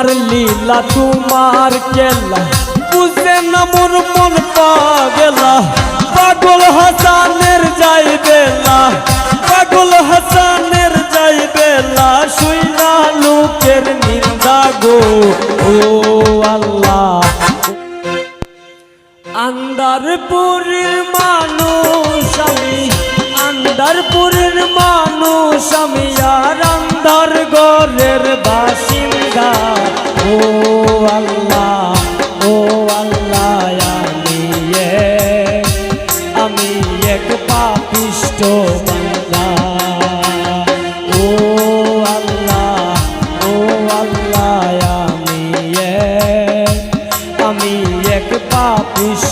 তোমার লীলা তোমার কেলা। বুঝে না মোর মন পাগেলা। পাগল হাসানের যাই বেলা। পাগল হাসানের যাই বেলা। শুই না লোকের নিন্দা গো, ও আল্লাহ। আন্দারপুরের মানুষ আমি, আন্দারপুরের মানুষ আমি, আর আন্দার গরের আমি এক পাপিষ্ট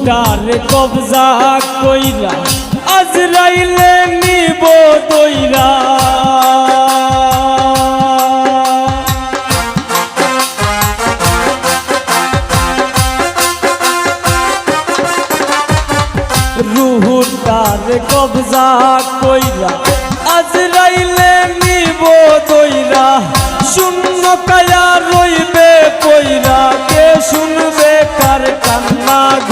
রুহুটার কবজা কইরা, আজরাইলে নিব দইরা। রুহুটার কবজা কইরা, আজরাইলে নিব দইরা। শূন্য কায়া রইবে পইরা কে শুনবে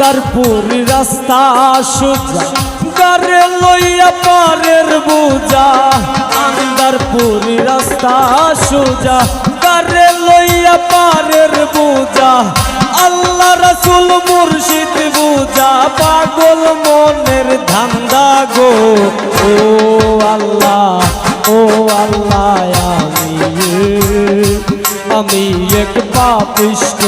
আন্দারপুর রাস্তা সোজা। গারে লইয়া পারের বুজা আন্দারপুর রাস্তা সোজা। গারে লইয়া পারের বুজা আল্লাহ রসুল মুর্শিদ বুজা পাগল মনের ধান্দা গো। ও আল্লাহ ও আল্লাহ, আমি আমি এক পাপিষ্ট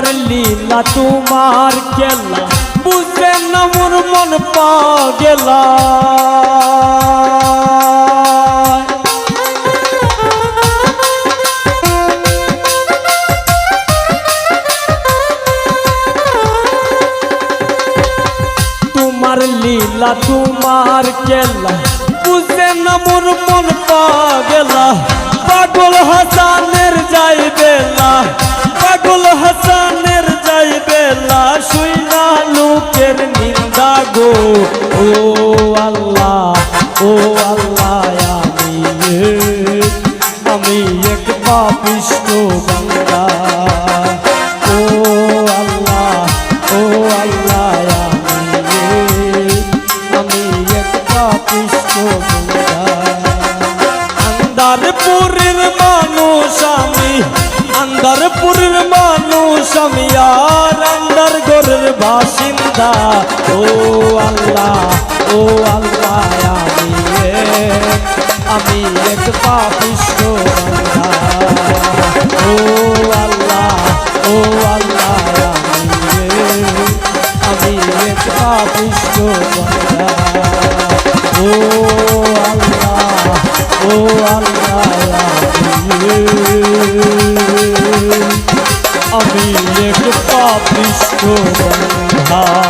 তোমার লীলা, তোমার কেলা বুঝে না মোর মন পাগেলা। তোমার লীলা, তোমার কেলা বুঝে না মোর মন পাগেলা। পাগল হাসানের যাই বেলা গো, ও আল্লাহ ও আল্লাহ, আমি আমি এক পাপিষ্ট বান্দা। ও আল্লাহ ও আল্লাহ, আমি আমি এক পাপিষ্ট আন্দারপুরের মানুষ আমি, আন্দারপুরের মানুষ আমি, আর ঘরের বাসিন্দা। ও আল্লাহ ও আল্লাহ, আমি আমি এক পাপিষ্ট ও আল্লাহ ও আল্লাহ, আমি আমি এক পাপিষ্ট ও আল্লাহ ও আল্লাহ, আমি বন্ধা